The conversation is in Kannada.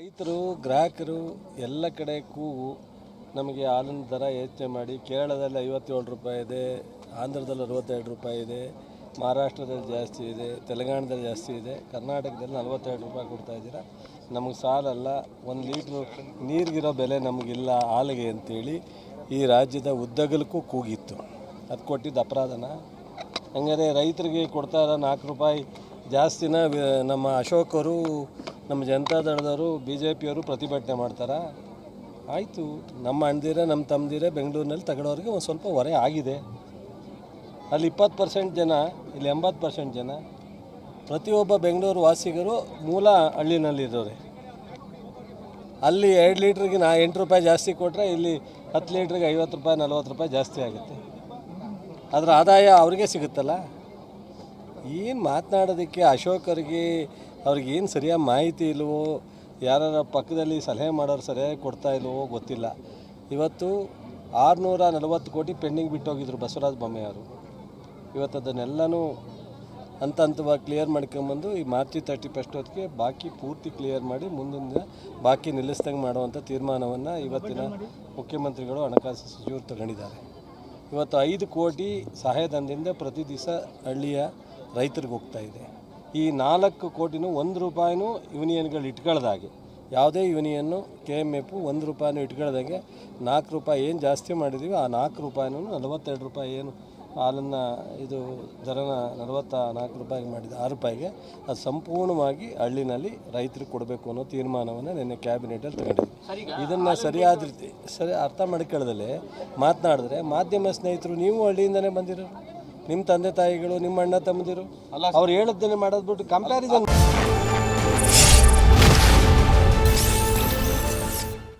ರೈತರು, ಗ್ರಾಹಕರು ಎಲ್ಲ ಕಡೆ ಕೂಗು, ನಮಗೆ ಹಾಲಿನ ದರ ಯೋಚನೆ ಮಾಡಿ ಕೇರಳದಲ್ಲಿ ಐವತ್ತೇಳು ರೂಪಾಯಿ ಇದೆ, ಆಂಧ್ರದಲ್ಲಿ ಅರವತ್ತೆರಡು ರೂಪಾಯಿ ಇದೆ, ಮಹಾರಾಷ್ಟ್ರದಲ್ಲಿ ಜಾಸ್ತಿ ಇದೆ, ತೆಲಂಗಾಣದಲ್ಲಿ ಜಾಸ್ತಿ ಇದೆ, ಕರ್ನಾಟಕದಲ್ಲಿ ನಲ್ವತ್ತೆರಡು ರೂಪಾಯಿ ಕೊಡ್ತಾ ಇದ್ದೀರಾ? ನಮಗೆ ಸಾಲಲ್ಲ, ಒಂದು ಲೀಟ್ರು ನೀರಿಗಿರೋ ಬೆಲೆ ನಮಗಿಲ್ಲ ಹಾಲಿಗೆ ಅಂತೇಳಿ ಈ ರಾಜ್ಯದ ಉದ್ದಗಲಕ್ಕೂ ಕೂಗಿತ್ತು. ಅದು ಕೊಟ್ಟಿದ್ದು ಅಪರಾಧನ? ಹಂಗಾರೆ ರೈತರಿಗೆ ಕೊಡ್ತಾ ಇರೋ ನಾಲ್ಕು ರೂಪಾಯಿ ಜಾಸ್ತಿನ ನಮ್ಮ ಅಶೋಕರು, ನಮ್ಮ ನಮ್ಮ ಜನತಾದಳದವರು ಬಿ ಜೆ ಪಿಯವರು ಪ್ರತಿಭಟನೆ ಮಾಡ್ತಾರೆ? ಆಯಿತು. ನಮ್ಮ ಅಣ್ಣದಿರೇ, ನಮ್ಮ ತಮ್ಮದಿರೇ ಬೆಂಗಳೂರಿನಲ್ಲಿ ತಗೊಳ್ಳೋರಿಗೆ ಒಂದು ಸ್ವಲ್ಪ ಹೊರೆ ಆಗಿದೆ. ಅಲ್ಲಿ ಇಪ್ಪತ್ತು ಪರ್ಸೆಂಟ್ ಜನ, ಇಲ್ಲಿ ಎಂಬತ್ತು ಪರ್ಸೆಂಟ್ ಜನ. ಪ್ರತಿಯೊಬ್ಬ ಬೆಂಗಳೂರು ವಾಸಿಗರು ಮೂಲ ಹಳ್ಳಿನಲ್ಲಿರೋರೆ. ಅಲ್ಲಿ ಎರಡು ಲೀಟ್ರಿಗೆ ನಾ ಎಂಟು ರೂಪಾಯಿ ಜಾಸ್ತಿ ಕೊಟ್ಟರೆ ಇಲ್ಲಿ ಹತ್ತು ಲೀಟ್ರಿಗೆ ಐವತ್ತು ರೂಪಾಯಿ, ನಲ್ವತ್ತು ರೂಪಾಯಿ ಜಾಸ್ತಿ ಆಗುತ್ತೆ. ಅದರ ಆದಾಯ ಅವರಿಗೆ ಸಿಗುತ್ತಲ್ಲ? ಏನು ಮಾತನಾಡೋದಕ್ಕೆ ಅಶೋಕರಿಗೆ ಅವ್ರಿಗೆ ಏನು ಸರಿಯಾದ ಮಾಹಿತಿ ಇಲ್ಲವೋ ಯಾರ ಪಕ್ಕದಲ್ಲಿ ಸಲಹೆ ಮಾಡೋರು ಸರಿಯಾಗಿ ಕೊಡ್ತಾ ಇಲ್ಲವೋ ಗೊತ್ತಿಲ್ಲ. ಇವತ್ತು ಆರುನೂರ ನಲವತ್ತು ಕೋಟಿ ಪೆಂಡಿಂಗ್ ಬಿಟ್ಟೋಗಿದ್ರು ಬಸವರಾಜ ಬೊಮ್ಮೆಯವರು ಇವತ್ತು ಅದನ್ನೆಲ್ಲನೂ ಹಂತ ಹಂತವಾಗಿ ಕ್ಲಿಯರ್ ಮಾಡ್ಕೊಂಬಂದು ಈ ಮಾರ್ಚ್ ತರ್ಟಿ ಫಸ್ಟ್ ಹೊತ್ತಿಗೆ ಬಾಕಿ ಪೂರ್ತಿ ಕ್ಲಿಯರ್ ಮಾಡಿ ಮುಂದಿನ ದಿನ ಬಾಕಿ ನಿಲ್ಲಿಸ್ದಂಗೆ ಮಾಡುವಂಥ ತೀರ್ಮಾನವನ್ನು ಇವತ್ತಿನ ಮುಖ್ಯಮಂತ್ರಿಗಳು ಹಣಕಾಸು ಸಚಿವರು ತಗೊಂಡಿದ್ದಾರೆ. ಇವತ್ತು ಐದು ಕೋಟಿ ಸಹಾಯಧನದಿಂದ ಪ್ರತಿ ದಿವಸ ಹಳ್ಳಿಯ ರೈತರಿಗೆ ಹೋಗ್ತಾ ಇದೆ. ಈ ನಾಲ್ಕು ಕೋಟಿನೂ ಒಂದು ರೂಪಾಯಿನೂ ಯೂನಿಯನ್ಗಳು ಇಟ್ಕೊಳ್ದಾಗೆ. ಯಾವುದೇ ಯೂನಿಯನ್ನು ಕೆ ಎಂ ಎಫು ಒಂದು ರೂಪಾಯಿನೂ ಇಟ್ಕೊಳ್ದಾಗೆ ನಾಲ್ಕು ರೂಪಾಯಿ ಏನು ಜಾಸ್ತಿ ಮಾಡಿದ್ದೀವಿ ಆ ನಾಲ್ಕು ರೂಪಾಯಿನೂ ನಲವತ್ತೆರಡು ರೂಪಾಯಿ ಏನು ಹಾಲನ್ನು ಇದು ದರನ ನಲವತ್ತ ನಾಲ್ಕು ರೂಪಾಯಿಗೆ ಮಾಡಿದ ಆರು ರೂಪಾಯಿಗೆ ಅದು ಸಂಪೂರ್ಣವಾಗಿ ಹಳ್ಳಿನಲ್ಲಿ ರೈತರಿಗೆ ಕೊಡಬೇಕು ಅನ್ನೋ ತೀರ್ಮಾನವನ್ನು ನಿನ್ನೆ ಕ್ಯಾಬಿನೆಟಲ್ಲಿ ತಗೊಂಡಿದ್ವಿ. ಇದನ್ನು ಸರಿಯಾದ ರೀತಿ ಸರಿ ಅರ್ಥ ಮಾಡ್ಕೊಳ್ಳದಲ್ಲೇ ಮಾತನಾಡಿದ್ರೆ ಮಾಧ್ಯಮ ಸ್ನೇಹಿತರು ನೀವು ಹಳ್ಳಿಯಿಂದಲೇ ಬಂದಿರೋ ನಿಮ್ಮ ತಂದೆ ತಾಯಿಗಳು ನಿಮ್ಮ ಅಣ್ಣ ತಮ್ಮದಿರು ಅವ್ರು ಹೇಳಿದ್ದನ್ನೇ ಮಾಡೋದು ಬಿಟ್ಟು ಕಂಪ್ಯಾರಿಸನ್